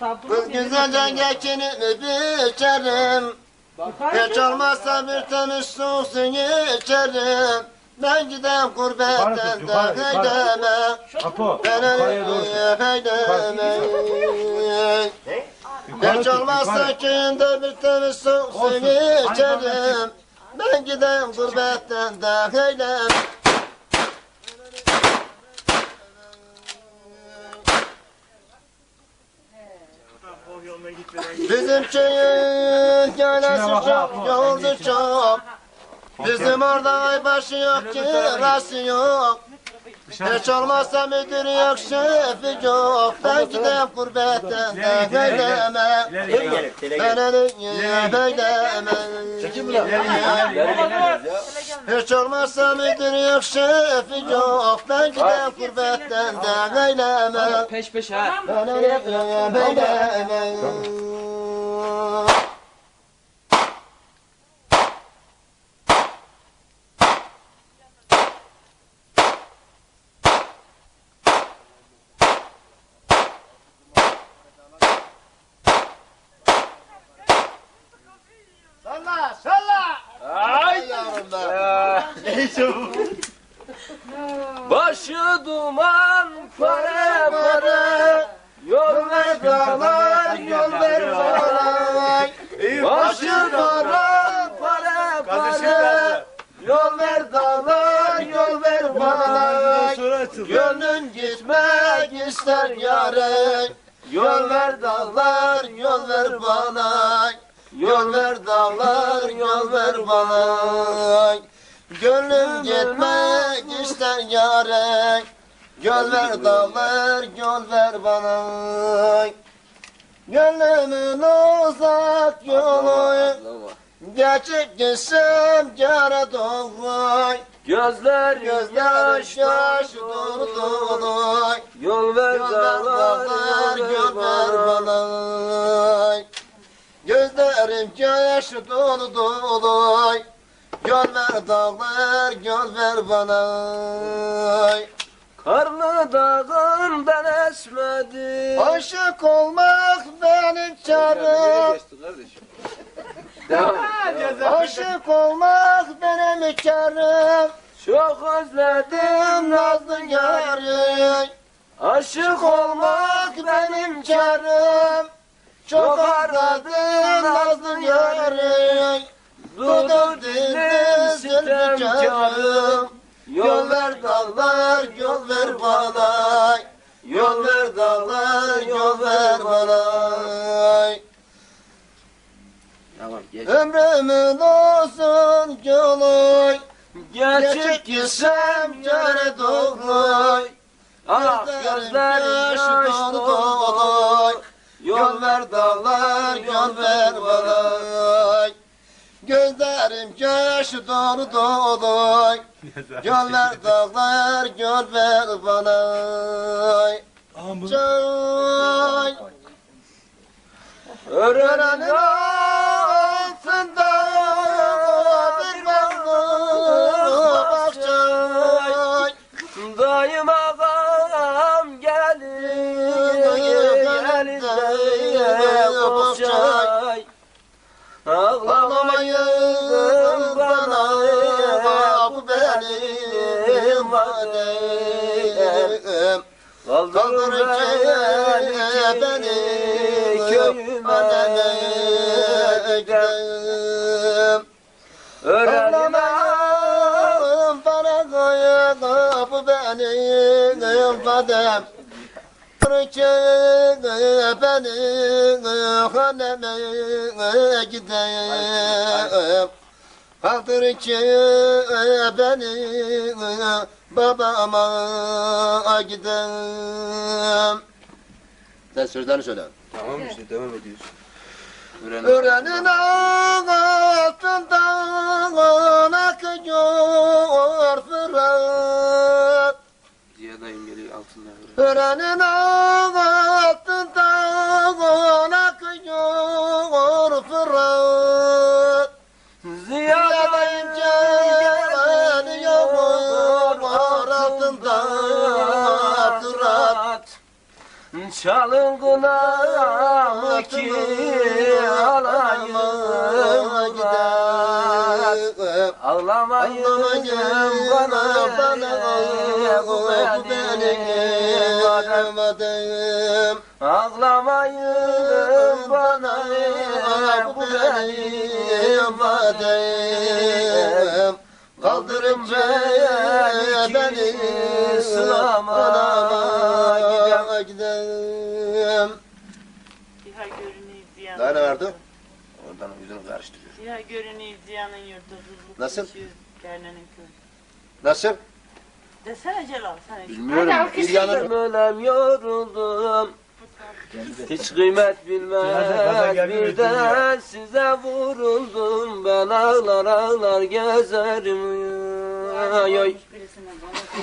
Kız güzelce geçinip biçerim? Hiç olmazsa bir temiz su suyu içerim. Ben gidem gurbetten de heydeme Yukarıya doğru. heydeme tut, olmazsa köyünde bir temiz su suyu içerim. Ben gidem gurbetten de heydeme Bizim köyün bak, çok, bak. çok. Bizim orada aybaşı yok, kirası yok. Hiç olmazsa müdür yok, şefi yok. Ben gidem gurbetten de beyleme. Ben elini beyleme. Hiç olmazsa müdür yok, şefi yok. Ben gidem gurbetten de beyleme. Peş peşe ha. Ben elini beyleme. Salla, salla. Be. Başı duman para para Yol ver dağlar yol ver dağlar Başı duman para para Yol ver dağlar yol ver dağlar Gönlün gitmek ister yare. Yol ver dağlar, yol ver bana. Yol ver dağlar, yol ver bana. Gönlüm gitmek ister yare. Yol ver dağlar, yol ver bana. Gönlümün uzak yolu. Geçip gitsem yara dolu Gözler Göz yaş yaş dolu Yol ver dağlar, yol ver bana. Gözlerim yaş dolu dolu Yol ver dağlar, yol ver bana. Karlı dağından esmedi Aşık olmak benim çarım. Aşık olmak benim çarım. Çok özledim Nazlı yarı Aşık olmak benim çarım. Çok aradım nazlı yarı Dudur dilim sitemkarım Yol ver dağlar yol ver bana Yol ver dağlar yol ver bana Tamam geç. Ömrümün olsun yolu Geçip gitsem yere doğru Ah gözlerim yaş dolu. Yol ver dağlar, yol ver bana. Dolu dolu. Yol ver dağlar, ver bana. Çay. Öğrenin altında bir baklı bahçe. Dayım ağam gelir Gelir de boşay Ağlamayın benim vadem. Kaldırın beni beni köyüme gidem. Öğrenim bana bu benim vadem. Kırıkı benim haneme gidem. Kaldır ki beni babama gidem. Sen sözlerini söyle. Tamam işte devam ediyoruz Öğrenin altından akıyor fırat. Ziya dayım geliyor altından Öğrenin altından Çalın kına ki alayım. Ağlamayın bana bu benim adem. Ağlamayın bana bu benim adem. Kaldırın beni, beni sınama gidem. Ziha görünüyor ziyanın. Daha ne vardı? Oradan yüzünü karıştırıyor. Ziha görünüyor ziyanın yurdu. Nasıl? Kernenin köyü. Nasıl? Desene Celal sen. Bilmiyorum. Bir yanım Ölem yoruldum. Hiç kıymet bilmez birden size vuruldum ben ağlar ağlar gezerim ay ay.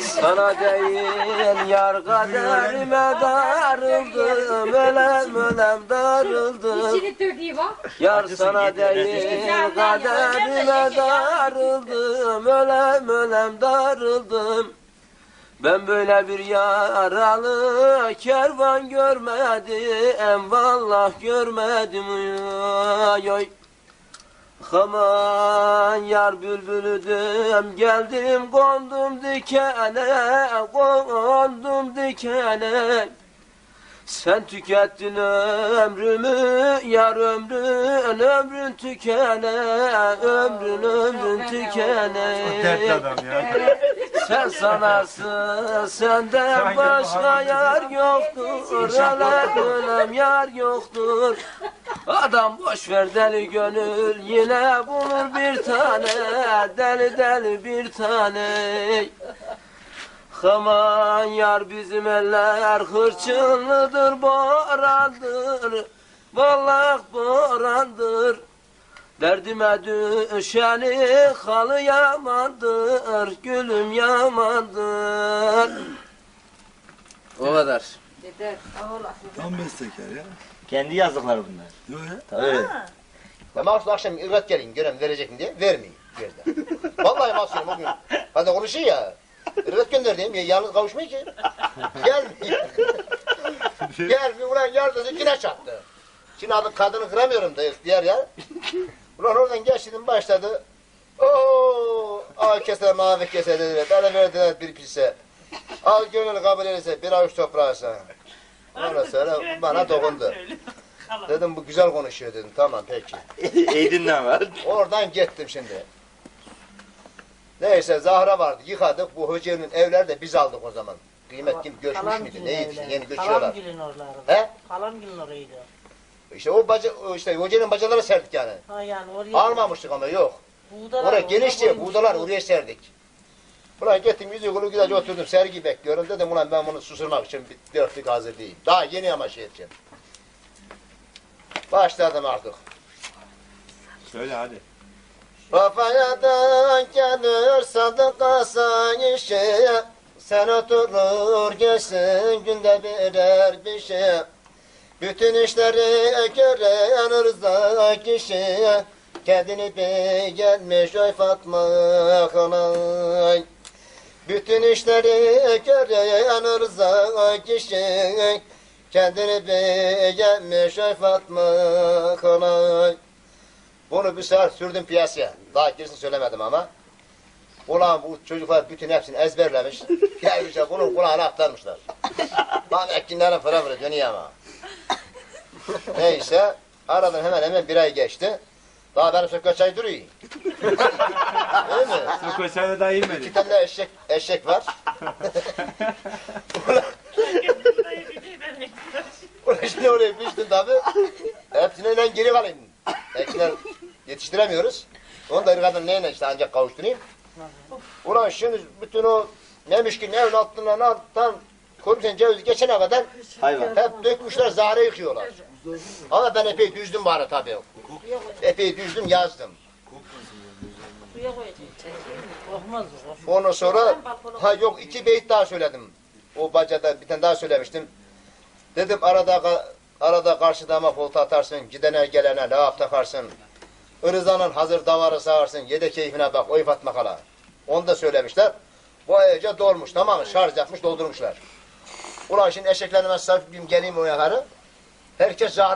Sana değil yar kaderime darıldım ölem ölem darıldım. İçini dördüğü bak. Yar sana değil kaderime darıldım ölem ölem darıldım. Ben böyle bir yaralı kervan görmedim vallah görmedim. Ay ay Aman yar bülbülüdüm geldim kondum dikene kondum dikene sen tükettin ömrümü, yar ömrün, ömrün tükene, ömrün, ömrün tükene. Sen sanarsın, senden başka yar yoktur, ölem yar yoktur. Adam boş ver deli gönül, yine bulur bir tane, deli deli bir tane. Aman yar bizim eller hırçınlıdır borandır. Vallahi borandır. Derdime düşeni halı yamandır Gülüm yamandır. O kadar Dede. Allah. Tam bestekar ya. Kendi yazdıkları bunlar. Yok ya. Tabii. Ben Mahsus akşam irgat gelin görem verecek diye vermeyin. Gözde. Vallahi Mahsus'um bugün. Hadi konuşuyor ya. İrgat gönderdim ya yalnız kavuşmuyor ki. Gelmiyor. Gelmiyor ulan yardımcı yine çattı. Şimdi adı kadını kıramıyorum da diğer ya. Ulan oradan geçtim başladı. Oo, al kese mavi kese dediler. Bana verdiler bir pisse. Al gönül kabul ederse bir avuç toprağı sana. Ondan sonra bana dokundu. Dedim bu güzel konuşuyor dedim. Tamam peki. Eğdinden var. Oradan gittim şimdi. Neyse Zahra vardı. Yıkadık. Bu hocanın evleri de biz aldık o zaman. Kıymet kim göçmüş müydü? Neydi? Yeni göçüyorlar. Kalamgil'in oraları. He? Kalamgil'in orayıydı. İşte o bacı, işte hocanın bacaları serdik yani. Ha yani oraya. Almamıştık ama yok. Buğdalar, Oraya koymuş. buğdalar oraya serdik. Ulan gittim yüzü kulu güzelce oturdum sergi bekliyorum dedim ulan ben bunu susurmak için bir dörtlük hazır değilim. Daha yeni ama şey edeceğim. Başladım artık. Söyle hadi. Kafayadan gelir sadıka işe Sen oturur gelsin günde birer bir şey Bütün işleri gören rıza kişi Kendini beğenmiş oy Fatma Hanay Bütün işleri gören rıza kişi Kendini beğenmiş Fatma Hanay bunu bir sefer sürdüm piyasaya. Daha gerisini söylemedim ama. Ulan bu çocuklar bütün hepsini ezberlemiş. Gelmişler bunun kulağına aktarmışlar. Lan ekinlerin fıra fıra dönüyor ama. Neyse. Aradan hemen hemen bir ay geçti. Daha benim söküyor çay duruyor. Değil mi? Söküyorsan daha İki inmedi. tane de eşek, eşek var. Ulan şimdi oraya piştin tabi. Hepsine geri kalayım. Ekiler yetiştiremiyoruz. Onu da ırgadan neyle işte ancak kavuşturayım. Ulan şimdi bütün o ne müşkil ne evin altından alttan Komisyon cevizi geçene kadar Hayvan. hep dökmüşler zahre yıkıyorlar. Ama ben epey düzdüm bari tabii. Epey düzdüm yazdım. Suya koyacaksın. Korkmaz o. korkmaz. Ondan sonra ha yok iki beyt daha söyledim. O bacada bir tane daha söylemiştim. Dedim arada arada karşıda ama volta atarsın. Gidene gelene laf takarsın. Irızanın hazır davarı sağarsın. Yede keyfine bak oy Fatma Kala. Onu da söylemişler. Bu ayıca dolmuş tamam mı? Şarj yapmış doldurmuşlar. Ulan şimdi eşeklerime sahip geleyim o yakarı. Herkes zahre